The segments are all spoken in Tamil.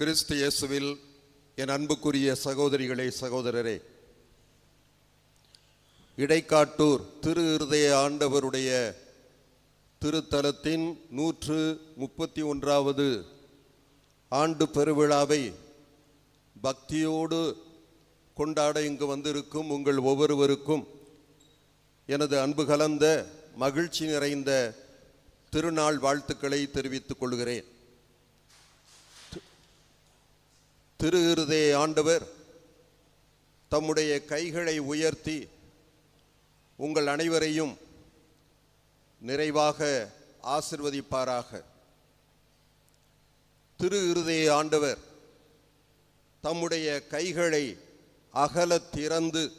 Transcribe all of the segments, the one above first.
கிறிஸ்து இயேசுவில் என் அன்புக்குரிய சகோதரிகளே சகோதரரே. இடைக்காட்டூர் திரு இருதய ஆண்டவருடைய திருத்தலத்தின் நூற்று முப்பத்தி ஒன்றாவது ஆண்டு பெருவிழாவை பக்தியோடு கொண்டாட இங்கு வந்திருக்கும் உங்கள் ஒவ்வொருவருக்கும் எனது அன்பு கலந்த மகிழ்ச்சி நிறைந்த திருநாள் வாழ்த்துக்களை தெரிவித்துக் கொள்கிறேன். திரு ஆண்டவர். தம்முடைய கைகளை உயர்த்தி உங்கள் அனைவரையும் நிறைவாக ஆசிர்வதிப்பாராக. திரு இருதய ஆண்டவர். தம்முடைய கைகளை அகலத் திறந்து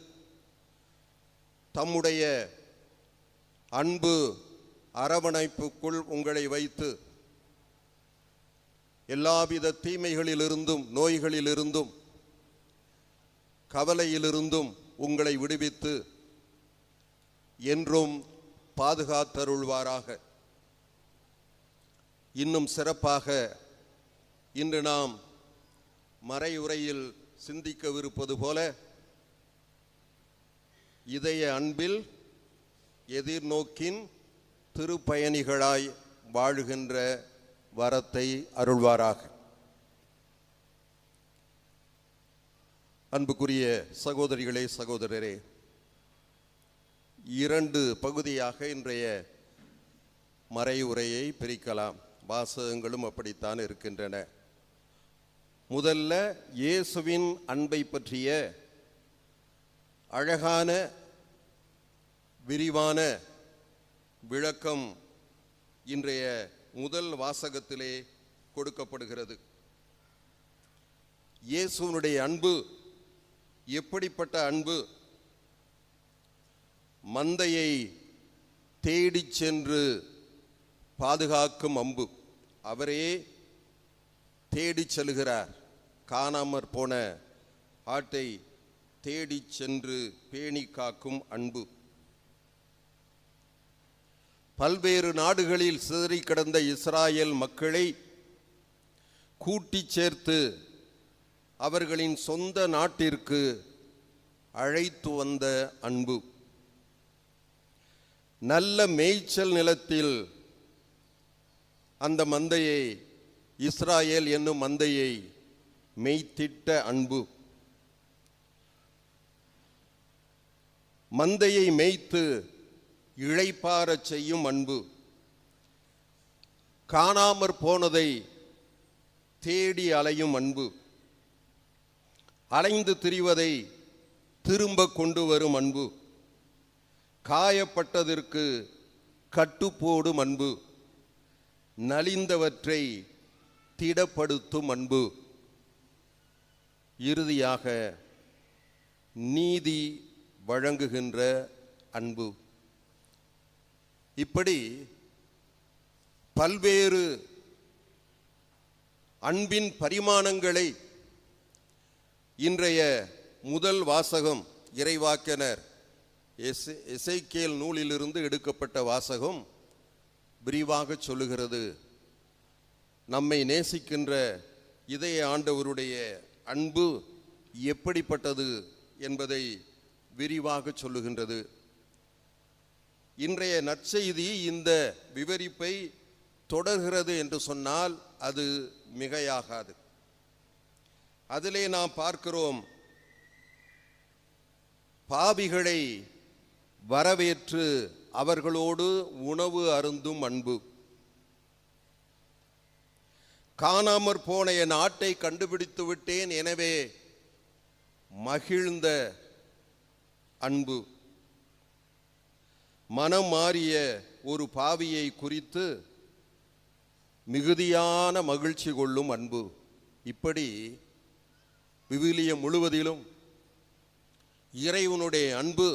தம்முடைய அன்பு அரவணைப்புக்குள் உங்களை வைத்து எல்லாவித தீமைகளிலிருந்தும் நோய்களிலிருந்தும் கவலையிலிருந்தும் உங்களை விடுவித்து என்றும் பாதுகாத்தருள்வாராக. இன்னும் சிறப்பாக இன்று நாம் மறையுறையில் சிந்திக்கவிருப்பது போல இதய அன்பில் எதிர்நோக்கின் திருப்பயணிகளாய் வாழுகின்ற வரத்தை அருள்வாராக. அன்புக்குரிய சகோதரிகளே சகோதரரே இரண்டு பகுதியாக இன்றைய மறையுரையை பிரிக்கலாம். வாசகங்களும் அப்படித்தான் இருக்கின்றன. முதல்ல இயேசுவின் அன்பை பற்றிய அழகான விரிவான விளக்கம் இன்றைய முதல் வாசகத்திலே கொடுக்கப்படுகிறது. இயேசுவனுடைய அன்பு எப்படிப்பட்ட அன்பு? மந்தையை தேடிச் சென்று பாதுகாக்கும் அம்பு. அவரே தேடிச் செல்கிறார். காணாமற் போன ஆட்டை தேடிச் சென்று பேணி காக்கும் அன்பு. பல்வேறு நாடுகளில் சிதறி கிடந்த இஸ்ராயேல் மக்களை கூட்டி சேர்த்து அவர்களின் சொந்த நாட்டிற்கு அழைத்து வந்த அன்பு. நல்ல மேய்ச்சல் நிலத்தில் அந்த மந்தையை இஸ்ராயேல் என்னும் மந்தையை மெய்த்திட்ட அன்பு. மந்தையை மேய்த்து இழைப்பாரச் செய்யும் அன்பு. காணாமற் போனதை தேடி அலையும் அன்பு. அலைந்து திரிவதை திரும்ப கொண்டு வரும் அன்பு. காயப்பட்டதற்கு கட்டுப்போடும் அன்பு. நலிந்தவற்றை திடப்படுத்தும் அன்பு. இறுதியாக நீதி வழங்குகின்ற அன்பு. இப்படி பல்வேறு அன்பின் பரிமாணங்களை இன்றைய முதல் வாசகம் இறைவாக்கினர் எஸ் இசைக்கேல் நூலிலிருந்து எடுக்கப்பட்ட வாசகம் விரிவாக சொல்லுகிறது. நம்மை நேசிக்கின்ற இதய ஆண்டவருடைய அன்பு எப்படிப்பட்டது என்பதை விரிவாக சொல்லுகின்றது. இன்றைய நற்செய்தி இந்த விவரிப்பை தொடர்கிறது என்று சொன்னால் அது மிகையாகாது. அதிலே நாம் பார்க்கிறோம் பாவிகளை வரவேற்று அவர்களோடு உணவு அருந்தும் அன்பு. காணாமற் போன என் ஆட்டை கண்டுபிடித்து விட்டேன் எனவே மகிழ்ந்த அன்பு. மனம் மாறிய ஒரு பாவியை குறித்து மிகுதியான மகிழ்ச்சி கொள்ளும் அன்பு. இப்படி விவிலியம் முழுவதிலும் இறைவனுடைய அன்பு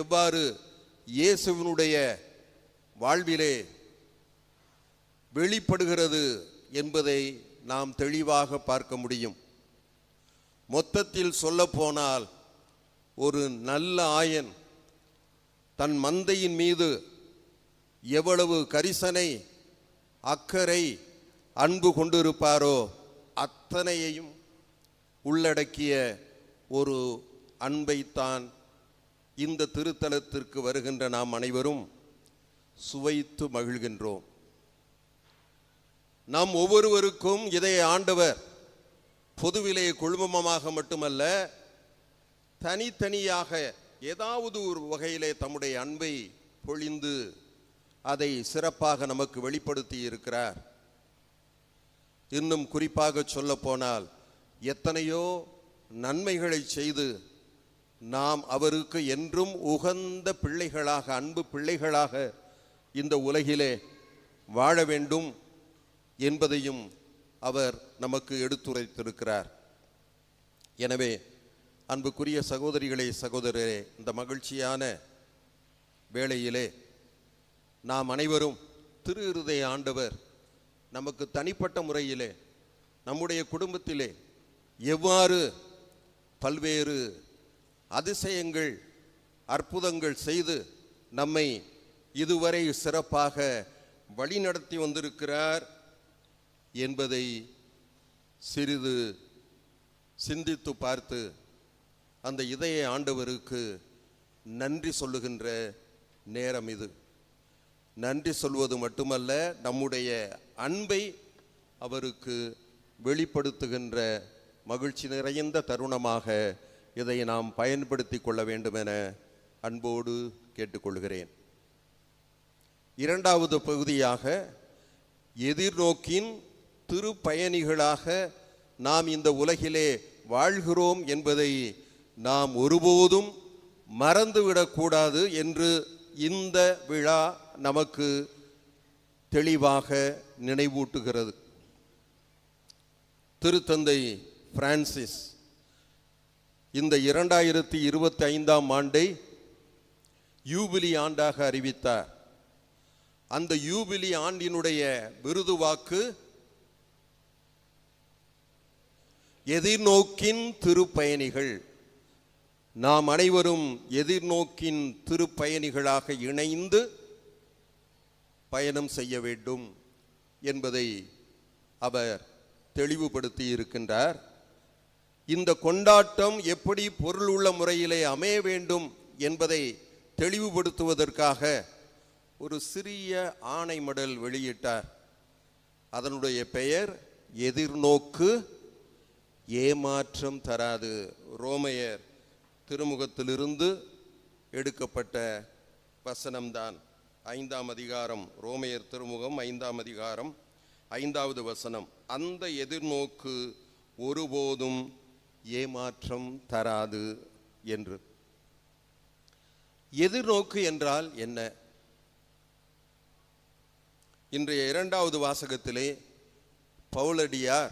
எவ்வாறு இயேசுவினுடைய வாழ்விலே வெளிப்படுகிறது என்பதை நாம் தெளிவாக பார்க்க முடியும். மொத்தத்தில் சொல்லப்போனால் ஒரு நல்ல ஆயன் தன் மந்தையின் மீது எவ்வளவு கரிசனை அக்கறை அன்பு கொண்டிருப்பாரோ அத்தனையையும் உள்ளடக்கிய ஒரு அன்பைத்தான் இந்த திருத்தலத்திற்கு வருகின்ற நாம் அனைவரும் சுவைத்து மகிழ்கின்றோம். நாம் ஒவ்வொருவருக்கும் இதை ஆண்டவர் பொதுவிலே குழுமமாக மட்டுமல்ல தனித்தனியாக ஏதாவது ஒரு வகையிலே தம்முடைய அன்பை பொழிந்து அதை சிறப்பாக நமக்கு வெளிப்படுத்தி இருக்கிறார். இன்னும் குறிப்பாக சொல்ல போனால் எத்தனையோ நன்மைகளை செய்து நாம் அவருக்கு என்றும் உகந்த பிள்ளைகளாக அன்பு பிள்ளைகளாக இந்த உலகிலே வாழ வேண்டும் என்பதையும் அவர் நமக்கு எடுத்துரைத்திருக்கிறார். எனவே அன்புக்குரிய சகோதரிகளே சகோதரரே இந்த மகிழ்ச்சியான வேளையிலே நாம் அனைவரும் திரு இருதய ஆண்டவர் நமக்கு தனிப்பட்ட முறையிலே நம்முடைய குடும்பத்திலே எவ்வாறு பல்வேறு அதிசயங்கள் அற்புதங்கள் செய்து நம்மை இதுவரை சிறப்பாக வழிநடத்தி வந்திருக்கிறார் என்பதை சிறிது சிந்தித்து பார்த்து அந்த இதய ஆண்டவருக்கு நன்றி சொல்லுகின்ற நேரம் இது. நன்றி சொல்வது மட்டுமல்ல நம்முடைய அன்பை அவருக்கு வெளிப்படுத்துகின்ற மகிழ்ச்சி நிறைந்த தருணமாக இதை நாம் பயன்படுத்தி கொள்ள வேண்டும் என அன்போடு கேட்டுக்கொள்கிறேன். இரண்டாவது பகுதியாக எதிர்நோக்கின் திருப்பயணிகளாக நாம் இந்த உலகிலே வாழ்கிறோம் என்பதை நாம் ஒருபோதும் மறந்துவிடக்கூடாது என்று இந்த விழா நமக்கு தெளிவாக நினைவூட்டுகிறது. திருத்தந்தை பிரான்சிஸ் இந்த இரண்டாயிரத்தி இருபத்தி ஐந்தாம் ஆண்டை யூபிலி ஆண்டாக அறிவித்தார். அந்த யூபிலி ஆண்டினுடைய விருது வாக்கு எதிர்நோக்கின் திருப்பயணிகள். நாம் அனைவரும் எதிர்நோக்கின் திருப்பயணிகளாக இணைந்து பயணம் செய்ய வேண்டும் என்பதை அவர் தெளிவுபடுத்தி இருக்கின்றார். இந்த கொண்டாட்டம் எப்படி பொருள் உள்ள முறையிலே அமைய வேண்டும் என்பதை தெளிவுபடுத்துவதற்காக ஒரு சிறிய ஆணை மடல் வெளியிட்டார். அதனுடைய பெயர் எதிர்நோக்கு ஏமாற்றம் தராது ரோமையர். திருமுகத்திலிருந்து எடுக்கப்பட்ட வசனம்தான். ஐந்தாம் அதிகாரம் ரோமையர் திருமுகம் ஐந்தாம் அதிகாரம் ஐந்தாவது வசனம். அந்த எதிர்நோக்கு ஒருபோதும் ஏமாற்றம் தராது என்று. எதிர்நோக்கு என்றால் என்ன? இன்றைய இரண்டாவது வாசகத்திலே பவுலடியார்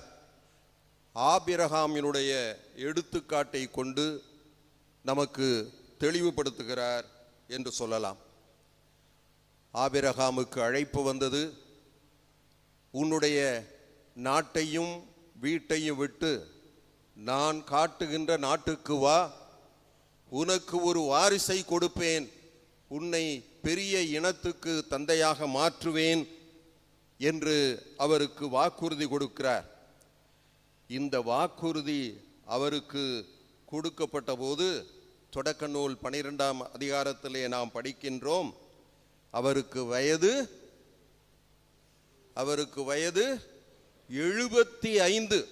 ஆபிரகாமினுடைய எடுத்துக்காட்டை கொண்டு நமக்கு தெளிவுபடுத்துகிறார் என்று சொல்லலாம். ஆபிரகாமுக்கு அழைப்பு வந்தது. உன்னுடைய நாட்டையும் வீட்டையும் விட்டு நான் காட்டுகின்ற நாட்டுக்கு வா. உனக்கு ஒரு வாரிசை கொடுப்பேன். உன்னை பெரிய இனத்துக்கு தந்தையாக மாற்றுவேன் என்று அவருக்கு வாக்குறுதி கொடுக்கிறார். இந்த வாக்குறுதி அவருக்கு கொடுக்கப்பட்ட போது தொடக்க நூல் பனிரெண்டாம் அதிகாரத்திலே நாம் படிக்கின்றோம். அவருக்கு வயது அவருக்கு வயது எழுபத்தி ஐந்து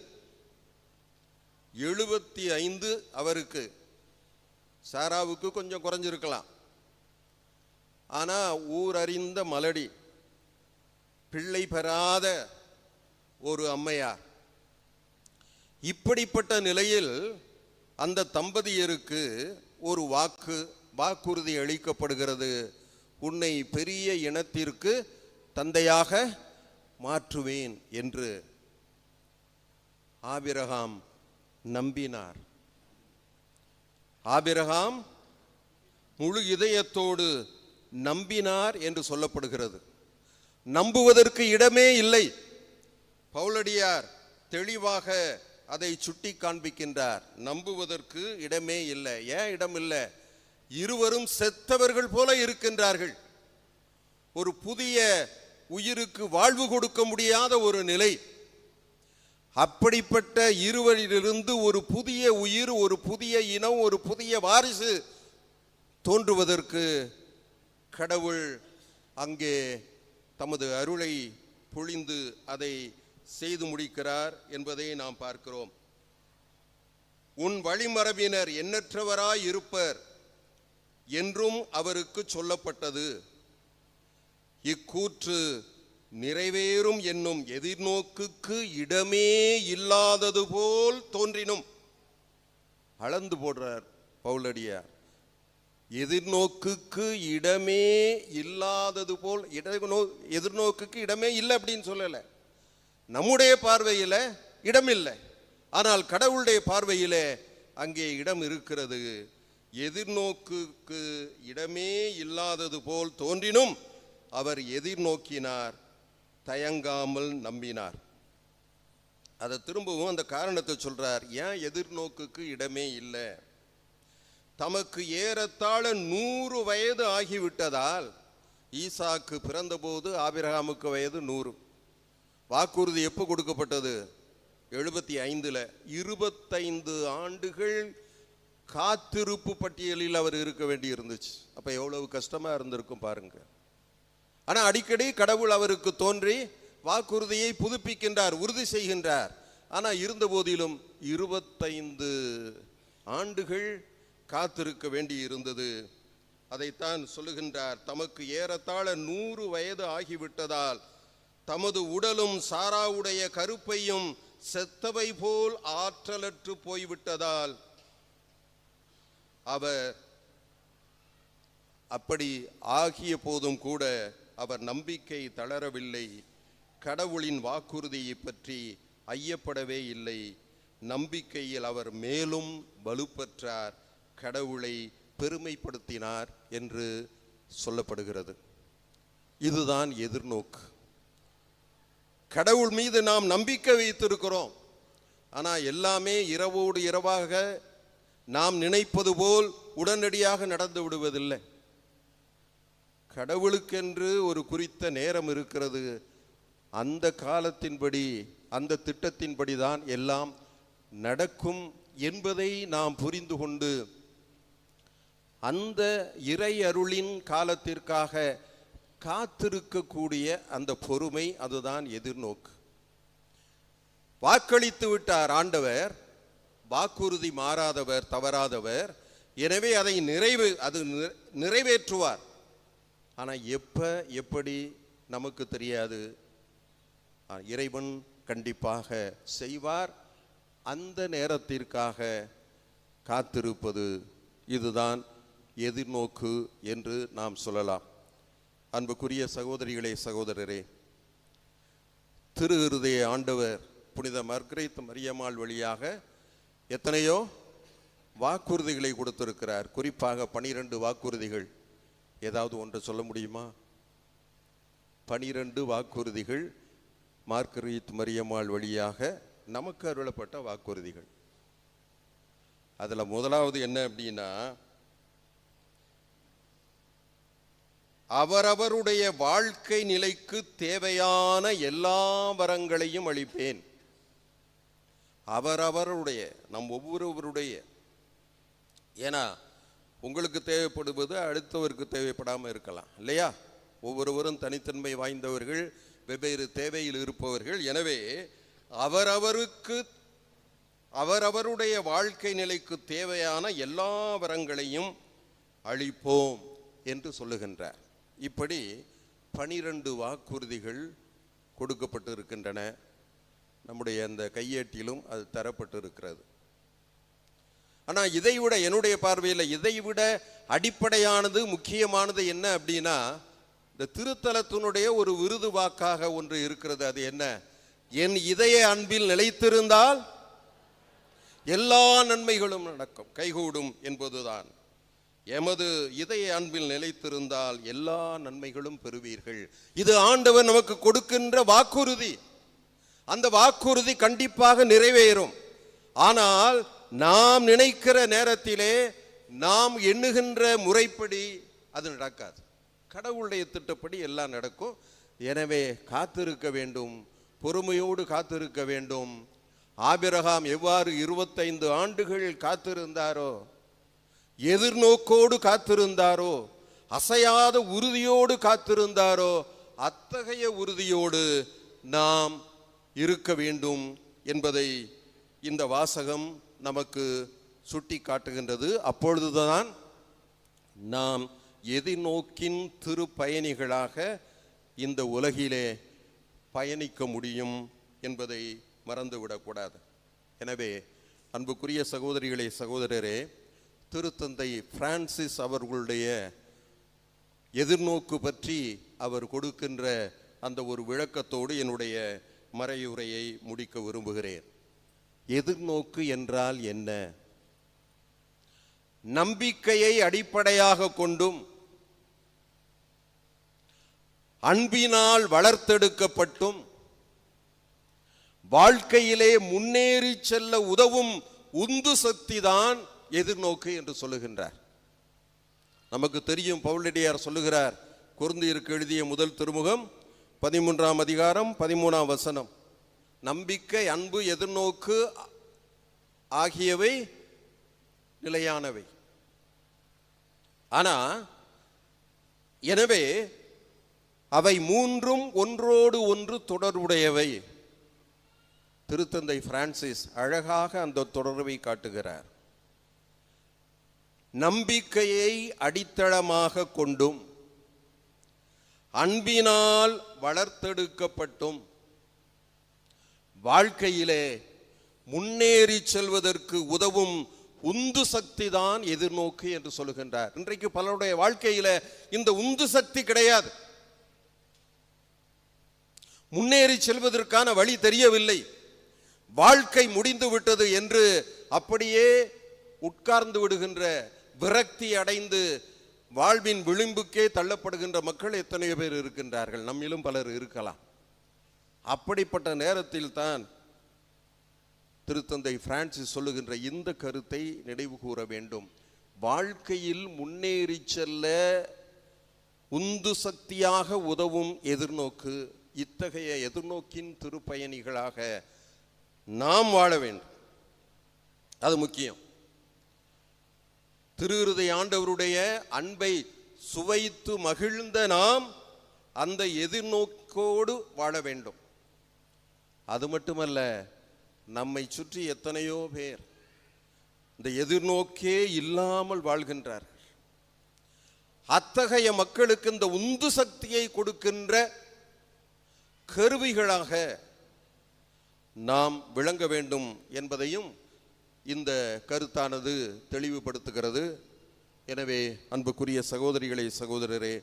எழுபத்தி ஐந்து அவருக்கு. சாராவுக்கு கொஞ்சம் குறைஞ்சிருக்கலாம். ஆனா ஊர் அறிந்த மலடி பிள்ளை பெறாத ஒரு அம்மையார். இப்படிப்பட்ட நிலையில் அந்த தம்பதியருக்கு ஒரு வாக்கு வாக்குறுதி அளிக்கப்படுகிறது. உன்னை பெரிய இனத்திற்கு தந்தையாக மாற்றுவேன் என்று ஆபிரகாம் நம்பினார். ஆபிரகாம் முழு இதயத்தோடு நம்பினார் என்று சொல்லப்படுகிறது. நம்புவதற்கு இடமே இல்லை. பவுலடியார் தெளிவாக அதை சுட்டி காண்பிக்கின்றார். நம்புவதற்கு இடமே இல்லை. ஏன் இடம் இல்லை? இருவரும் செத்தவர்கள் போல இருக்கின்றார்கள். ஒரு புதிய உயிருக்கு வாழ்வு கொடுக்க முடியாத ஒரு நிலை. அப்படிப்பட்ட இருவரிலிருந்து ஒரு புதிய உயிர் ஒரு புதிய இனம் ஒரு புதிய வாரிசு தோன்றுவதற்கு கடவுள் அங்கே தமது அருளை பொழிந்து அதை செய்து முடிக்கிறார் என்பதை நாம் பார்க்கிறோம். உன் வழிமரபினர் எண்ணற்றவராய் இருப்பர் என்றும் அவருக்கு சொல்லப்பட்டது. இக்கூற்று நிறைவேறும் என்னும் எதிர்நோக்குக்கு இடமே இல்லாதது போல் தோன்றினும். அளந்து போடுறார் பவுலடியார். எதிர்நோக்குக்கு இடமே இல்லாதது போல் இட எதிர்நோக்குக்கு இடமே இல்லை அப்படின்னு சொல்லலை. நம்முடைய பார்வையில் இடம் இல்லை ஆனால் கடவுளுடைய பார்வையிலே அங்கே இடம் இருக்கிறது. எதிர்நோக்குக்கு இடமே இல்லாதது போல் தோன்றினும் அவர் எதிர்நோக்கினார் தயங்காமல் நம்பினார். அதை திரும்பவும் அந்த காரணத்தை சொல்றார் ஏன் எதிர்நோக்குக்கு இடமே இல்லை? தமக்கு ஏறத்தாழ நூறு வயது ஆகிவிட்டதால் ஈசாக்கு பிறந்தபோது ஆபிரகாமுக்கு வயது நூறு. வாக்குறுதி எப்போ கொடுக்கப்பட்டது? எழுபத்தி ஐந்தில் இருபத்தைந்து ஆண்டுகள் காத்திருப்பு பட்டியலில் அவர் இருக்க வேண்டி இருந்துச்சு. அப்போ எவ்வளவு கஷ்டமாக இருந்திருக்கும் பாருங்க. ஆனால் அடிக்கடி கடவுள் அவருக்கு தோன்றி வாக்குறுதியை புதுப்பிக்கின்றார் உறுதி செய்கின்றார். ஆனால் இருந்த போதிலும் இருபத்தைந்து ஆண்டுகள் காத்திருக்க வேண்டி இருந்தது. அதைத்தான் சொல்லுகின்றார் தமக்கு ஏறத்தாழ நூறு வயது ஆகிவிட்டதால் தமது உடலும் சாராவுடைய கருப்பையும் செத்தவை போல் ஆற்றலற்று போய்விட்டதால். அவர் அப்படி ஆகிய போதும் கூட அவர் நம்பிக்கை தளரவில்லை. கடவுளின் வாக்குறுதியை பற்றி ஐயப்படவே இல்லை. நம்பிக்கையில் அவர் மேலும் வலுப்பெற்றார். கடவுளை பெருமைப்படுத்தினார் என்று சொல்லப்படுகிறது. இதுதான் எதிர்நோக்கு. கடவுள் மீது நாம் நம்பிக்கை வைத்திருக்கிறோம். ஆனால் எல்லாமே இரவோடு இரவாக நாம் நினைப்பது போல் உடனடியாக நடந்து விடுவதில்லை. கடவுளுக்கென்று ஒரு குறித்த நேரம் இருக்கிறது. அந்த காலத்தின்படி அந்த திட்டத்தின்படி தான் எல்லாம் நடக்கும் என்பதை நாம் புரிந்து கொண்டு அந்த இறை அருளின் காலத்திற்காக காத்திருக்கக்கூடிய அந்த பொறுமை அதுதான் எதிர்நோக்கு. வாக்களித்து விட்டார் ஆண்டவர் வாக்குறுதி மாறாதவர் தவறாதவர். எனவே அதை நிறைவு அது நிறைவேற்றுவார். ஆனால் எப்போ எப்படி நமக்கு தெரியாது. இறைவன் கண்டிப்பாக செய்வார். அந்த நேரத்திற்காக காத்திருப்பது இதுதான் எதிர்நோக்கு என்று நாம் சொல்லலாம். அன்புக்குரிய சகோதரிகளே சகோதரரே திரு இருதய ஆண்டவர் புனித மர்கிரைத் மரியம்மாள் வழியாக எத்தனையோ வாக்குறுதிகளை கொடுத்திருக்கிறார். குறிப்பாக பனிரெண்டு வாக்குறுதிகள். ஏதாவது ஒன்று சொல்ல முடியுமா? பனிரெண்டு வாக்குறுதிகள் மார்கரீத் மரியம்மாள் வழியாக நமக்கு அருளப்பட்ட வாக்குறுதிகள். அதில் முதலாவது என்ன அப்படின்னா அவரவருடைய வாழ்க்கை நிலைக்கு தேவையான எல்லா வரங்களையும் அளிப்பேன். அவரவருடைய நம் ஒவ்வொருவருடைய. ஏன்னா உங்களுக்கு தேவைப்படுவது அடுத்தவருக்கு தேவைப்படாமல் இருக்கலாம் இல்லையா? ஒவ்வொருவரும் தனித்தன்மை வாய்ந்தவர்கள் வெவ்வேறு தேவையில் இருப்பவர்கள். எனவே அவரவருக்கு அவரவருடைய வாழ்க்கை நிலைக்கு தேவையான எல்லா வரங்களையும் அளிப்போம் என்று சொல்லுகின்றார். இப்படி பனிரெண்டு வாக்குறுதிகள் கொடுக்கப்பட்டு இருக்கின்றன நம்முடைய அந்த கையேட்டிலும் அது தரப்பட்டு இருக்கிறது ஆனால் இதை விட என்னுடைய பார்வையில் இதை விட அடிப்படையானது முக்கியமானது என்ன அப்படின்னா இந்த திருத்தலத்தினுடைய ஒரு விருது வாக்காக ஒன்று இருக்கிறது. அது என்ன? என் இதய அன்பில் நிலைத்திருந்தால் எல்லா நன்மைகளும் நடக்கும். கைகூடும் என்பதுதான். எமது இதய அன்பில் நிலைத்திருந்தால் எல்லா நன்மைகளும் பெறுவீர்கள். இது ஆண்டவர் நமக்கு கொடுக்கின்ற வாக்குறுதி. அந்த வாக்குறுதி கண்டிப்பாக நிறைவேறும். ஆனால் நாம் நினைக்கிற நேரத்திலே நாம் எண்ணுகின்ற முறைப்படி அது நடக்காது. கடவுளுடைய திட்டப்படி எல்லாம் நடக்கும். எனவே காத்திருக்க வேண்டும். பொறுமையோடு காத்திருக்க வேண்டும். ஆபிரகாம் எவ்வாறு இருபத்தைந்து ஆண்டுகள் காத்திருந்தாரோ எதிர்நோக்கோடு காத்திருந்தாரோ அசையாத உறுதியோடு காத்திருந்தாரோ அத்தகைய உறுதியோடு நாம் இருக்க வேண்டும் என்பதை இந்த வாசகம் நமக்கு சுட்டி காட்டுகின்றது அப்பொழுதுதான் நாம் எதிர்நோக்கின் திருப்பயணிகளாக இந்த உலகிலே பயணிக்க முடியும் என்பதை மறந்துவிடக்கூடாது. எனவே அன்புக்குரிய சகோதரிகளே சகோதரரே திருத்தந்தை பிரான்சிஸ் அவர்களுடைய எதிர்நோக்கு பற்றி அவர் கொடுக்கின்ற அந்த ஒரு விளக்கத்தோடு என்னுடைய மறையுரையை முடிக்க விரும்புகிறேன். எதிர்நோக்கு என்றால் என்ன? நம்பிக்கையை அடிப்படையாக கொண்டும் அன்பினால் வளர்த்தெடுக்கப்பட்டும் வாழ்க்கையிலே முன்னேறி செல்ல உதவும் உந்து சக்திதான் எதிர்நோக்கு என்று சொல்லுகின்றார். நமக்கு தெரியும் பவுலடியார் சொல்லுகிறார் குருந்தியிற்கு எழுதிய முதல் திருமுகம் பதிமூன்றாம் அதிகாரம் பதிமூணாம் வசனம். நம்பிக்கை அன்பு எதிர்நோக்கு ஆகியவை நிலையானவை. ஆனால் எனவே அவை மூன்றும் ஒன்றோடு ஒன்று தொடர்புடையவை. திருத்தந்தை பிரான்சிஸ் அழகாக அந்த தொடர்பை காட்டுகிறார். நம்பிக்கையை அடித்தளமாக கொண்டும் அன்பினால் வளர்த்தெடுக்கப்பட்டும் வாழ்க்கையிலே முன்னேறி செல்வதற்கு உதவும் உந்து சக்தி தான் எதிர்நோக்கு என்று சொல்லுகின்றார். இன்றைக்கு பலருடைய வாழ்க்கையில இந்த உந்து சக்தி கிடையாது. முன்னேறி செல்வதற்கான வழி தெரியவில்லை. வாழ்க்கை முடிந்து விட்டது என்று அப்படியே உட்கார்ந்து விடுகின்ற விரக்தி அடைந்து வாழ்வின் விளிம்புக்கே தள்ளப்படுகின்ற மக்கள் எத்தனையோ பேர் இருக்கின்றார்கள். நம்மிலும் பலர் இருக்கலாம். அப்படிப்பட்ட நேரத்தில் தான் திருத்தந்தை பிரான்சிஸ் சொல்லுகின்ற இந்த கருத்தை நினைவு கூற வேண்டும். வாழ்க்கையில் முன்னேறி செல்ல உந்து சக்தியாக உதவும் எதிர்நோக்கு இத்தகைய எதிர்நோக்கின் திருப்பயணிகளாக நாம் வாழ வேண்டும். அது முக்கியம். திருவிருதை ஆண்டவருடைய அன்பை சுவைத்து மகிழ்ந்த நாம் அந்த எதிர்நோக்கோடு வாழ வேண்டும். அது மட்டுமல்ல நம்மை சுற்றி எத்தனையோ பேர் இந்த எதிர்நோக்கே இல்லாமல் வாழ்கின்றார்கள். அத்தகைய மக்களுக்கு இந்த உந்து சக்தியை கொடுக்கின்ற கருவிகளாக நாம் விளங்க வேண்டும் என்பதையும் இந்த கருத்தானது தெளிவுபடுத்துகிறது. எனவே அன்புக்குரிய சகோதரிகளே சகோதரரே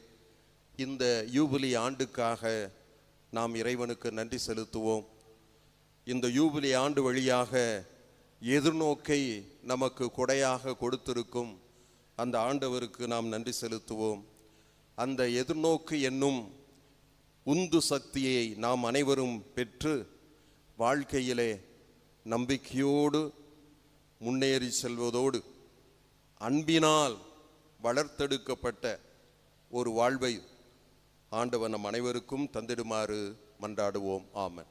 இந்த யூபிலி ஆண்டுக்காக நாம் இறைவனுக்கு நன்றி செலுத்துவோம். இந்த யூபிலி ஆண்டு வழியாக எதிர்நோக்கை நமக்கு கொடையாக கொடுத்திருக்கும் அந்த ஆண்டவருக்கு நாம் நன்றி செலுத்துவோம். அந்த எதிர்நோக்கு என்னும் உந்து சக்தியை நாம் அனைவரும் பெற்று வாழ்க்கையிலே நம்பிக்கையோடு முன்னேறி செல்வதோடு அன்பினால் வளர்த்தெடுக்கப்பட்ட ஒரு வாழ்வை ஆண்டவன் நம் அனைவருக்கும் தந்திடுமாறு மன்றாடுவோம். ஆமன்.